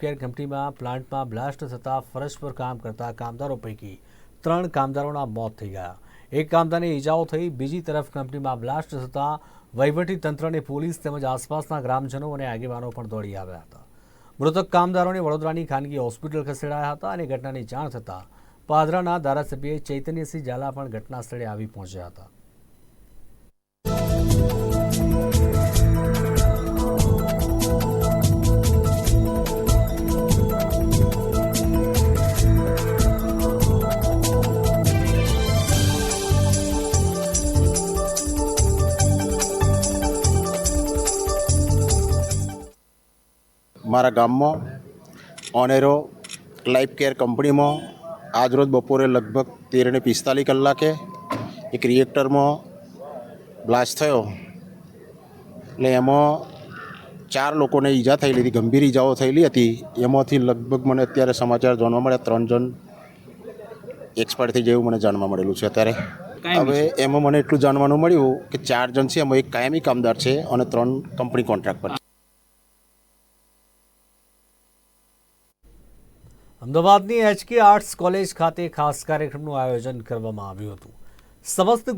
Care કંપનીમાં પ્લાન્ટમાં blast થતાં ફરજ પર કામ કરતા કામદારો પૈકી ત્રણ કામદારોના મોત થઈ ગયા. એક કામદારને ઈજાઓ થઈ, બીજી તરફ કંપનીમાં બ્લાસ્ટ થતાં વહીવટી તંત્રની પોલીસ તેમજ આસપાસના ગ્રામજનો અને આગેવાનો પણ દોડી આવ્યા હતા. મૃતક કામદારોને વડોદરાની ખાનગી હોસ્પિટલ ખસેડાયા હતા અને ઘટનાની જાણ થતાં પાદરાના ધારાસભ્ય ચૈતન્યસિંહ ઝાલા પણ ઘટના સ્થળે આવી પહોંચ્યા હતા. મારા ગામમાં ઓનેરો લાઈફ કેર કંપનીમાં આજરોજ બપોરે લગભગ તેરને પિસ્તાલીસ કલાકે એક રિએક્ટરમાં બ્લાસ્ટ થયો. એટલે એમાં ચાર લોકોને ઈજા થયેલી હતી ગંભીર ઈજાઓ થયેલી હતી. એમાંથી લગભગ મને અત્યારે સમાચાર જાણવા મળ્યા ત્રણ જણ એક્સપાયર થઈ જેવું મને જાણવા મળેલું છે અત્યારે. હવે એમાં મને એટલું જાણવાનું મળ્યું કે ચાર જણ છે એમાં એક કાયમી કામદાર છે અને ત્રણ કંપની કોન્ટ્રાક્ટ પર છે. અમદાવાદની એચકે આર્ટ્સ કોલેજ ખાતે ખાસ કાર્યક્રમનું આયોજન કરવામાં આવ્યું હતું. સમસ્ત